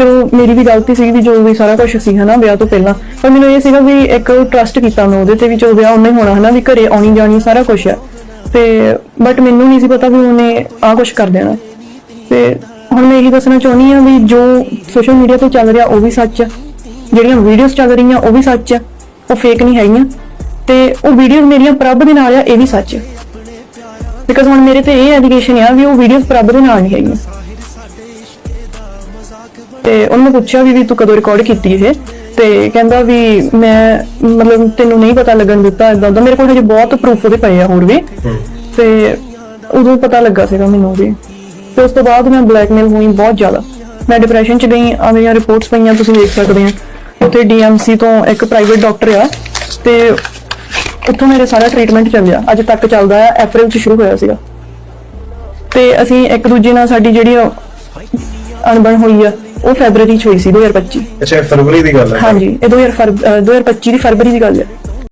ਚਲੋ, ਮੇਰੀ ਵੀ ਗਲਤੀ ਸੀ ਵੀ ਜੋ ਵੀ ਸਾਰਾ ਕੁਝ ਸੀ, ਹਨਾ, ਵਿਆਹ ਤੋਂ ਪਹਿਲਾਂ। ਪਰ ਮੈਨੂੰ ਇਹ ਸੀਗਾ ਵੀ ਇੱਕ ਟਰਸਟ ਕੀਤਾ ਮੈਂ ਉਹਦੇ ਤੇ ਵੀ ਜੋ ਵਿਆਹ ਉਹਨੇ ਹੋਣਾ, ਹਨਾ, ਵੀ ਘਰੇ ਆਉਣੀ ਜਾਣੀ ਸਾਰਾ ਕੁਝ ਹੈ ਤੇ ਬਟ ਮੈਨੂੰ ਨਹੀਂ ਸੀ ਪਤਾ ਵੀ ਉਹਨੇ ਆ ਕੁਝ ਕਰ ਦੇਣਾ। ਤੇ ਹੁਣ ਮੈਂ ਇਹੀ ਦੱਸਣਾ ਚਾਹੁੰਦੀ ਹਾਂ ਵੀ ਜੋ ਸੋਸ਼ਲ ਮੀਡੀਆ ਤੇ ਚੱਲ ਰਿਹਾ, ਉਹ ਵੀ ਸੱਚ ਹੈ ਜਿਹੜੀਆਂ ਵੀਡੀਓਜ਼ ਚੱਲ ਰਹੀਆਂ, ਉਹ ਵੀ ਸੱਚ ਹੈ ਉਹ ਫੇਕ ਨਹੀਂ ਹੈਗੀਆਂ। ਤੇ ਉਹ ਵੀਡੀਓਜ਼ ਮੇਰੀਆਂ ਪ੍ਰਭ ਦੇ ਨਾਲ ਆ, ਇਹ ਵੀ ਸੱਚ ਹੈ ਬਿਕਾਜ਼ ਹੁਣ ਮੇਰੇ ਤੇ ਇਹ ਐਲੀਗੇਸ਼ਨ ਆ ਵੀ ਉਹ ਵੀਡੀਓਜ਼ ਪ੍ਰਭ ਦੇ ਨਾਲ ਨਹੀਂ ਹੈਗੀਆਂ। ਤੇ ਉਹਨੂੰ ਪੁੱਛਿਆ ਵੀ ਵੀ ਤੂੰ ਕਦੋਂ ਰਿਕਾਰਡ ਕੀਤੀ ਇਹ? ਤੇ ਕਹਿੰਦਾ ਵੀ ਮੈਂ ਮਤਲਬ ਤੈਨੂੰ ਨਹੀਂ ਪਤਾ ਲੱਗਣ ਦਿੱਤਾ ਇਦਾਂ ਦਾ ਮੇਰੇ ਕੋਲ ਹਜੇ ਬਹੁਤ ਪ੍ਰੂਫ ਉਹਦੇ ਪਏ ਆ ਹੋਰ ਵੀ। ਤੇ ਉਦੋਂ ਪਤਾ ਲੱਗਾ ਸੀਗਾ ਮੈਨੂੰ ਵੀ। ਤੇ ਉਸ ਤੋਂ ਬਾਅਦ ਮੈਂ ਬਲੈਕਮੇਲ ਹੋਈ ਬਹੁਤ ਜ਼ਿਆਦਾ। ਮੈਂ ਡਿਪਰੈਸ਼ਨ ਚ ਗਈ ਆ ਮੇਰੀਆਂ ਰਿਪੋਰਟਸ ਪਈਆਂ ਤੁਸੀਂ ਦੇਖ ਸਕਦੇ ਆ ਉੱਥੇ ਡੀਐਮਸੀ ਤੋਂ ਇੱਕ ਪ੍ਰਾਈਵੇਟ ਡਾਕਟਰ ਆ। ਤੇ ਉੱਥੋਂ ਮੇਰੇ ਸਾਰਾ ਟ੍ਰੀਟਮੈਂਟ ਚੱਲਿਆ। ਅੱਜ ਤੱਕ ਚੱਲਦਾ ਆ April ਚ ਸ਼ੁਰੂ ਹੋਇਆ ਸੀਗਾ। ਤੇ ਅਸੀਂ ਇੱਕ ਦੂਜੇ ਨਾਲ ਸਾਡੀ ਜਿਹੜੀ ਅਣਬਣ ਹੋਈ ਆ ਉਹ ਫੈਬਰੂਅਰੀ ਚ ਹੋਈ ਸੀ 2025 ਅੱਛਾ ਇਹ ਫਰਵਰੀ ਦੀ ਗੱਲ ਹੈ। ਹਾਂਜੀ ਇਹ 2000 ਫਰਵ- ਅਹ 2025 ਦੀ ਫਰਵਰੀ ਦੀ ਗੱਲ ਹੈ।